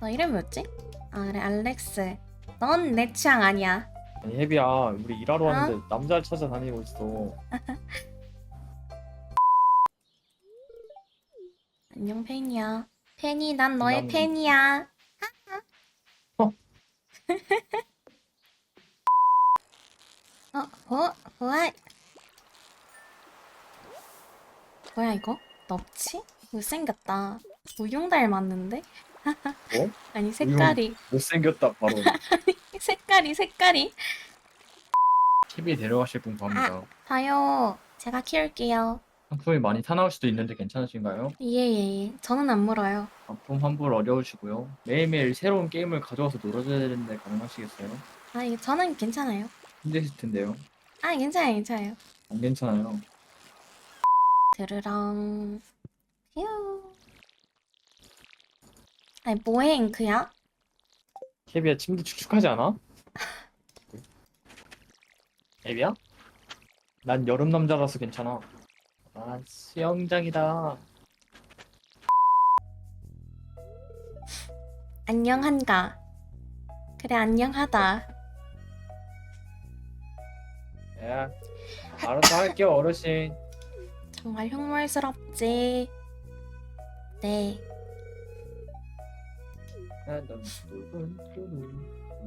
너 이름 뭐였지? 아 그래 알렉스 넌 내 취향 아니야 아니 혜비야 우리 일하러 어? 왔는데 남자를 찾아다니고 있어 안녕 팬이야 팬이 난 너의 남- 팬이야 어. 어? 어? 뭐야 뭐야 이거? 넙치? 못생겼다 우용 닮았는데? 뭐? 아니 색깔이. 못생겼다 바로. 색깔이 색깔이. 혜비 데려가실 분 구합니다. 다요. 제가 키울게요. 상품이 많이 사나울 수도 있는데 괜찮으신가요? 예예예. 저는 안 물어요. 상품 환불 어려우시고요. 매일매일 새로운 게임을 가져와서 놀아줘야 되는데 가능하시겠어요? 아 이거 저는 괜찮아요. 힘드실 텐데요. 아 괜찮아요 괜찮아요. 안 괜찮아요. 드르렁. 휴 아니 뭐해 잉크야? 혜비야 침대 축축하지 않아? 혜비야? 난 여름 남자라서 괜찮아. 아 수영장이다. 안녕한가? 그래 안녕하다. 야 알아서 할게요 어르신. 정말 흉물스럽지? 네 and I'm still going to.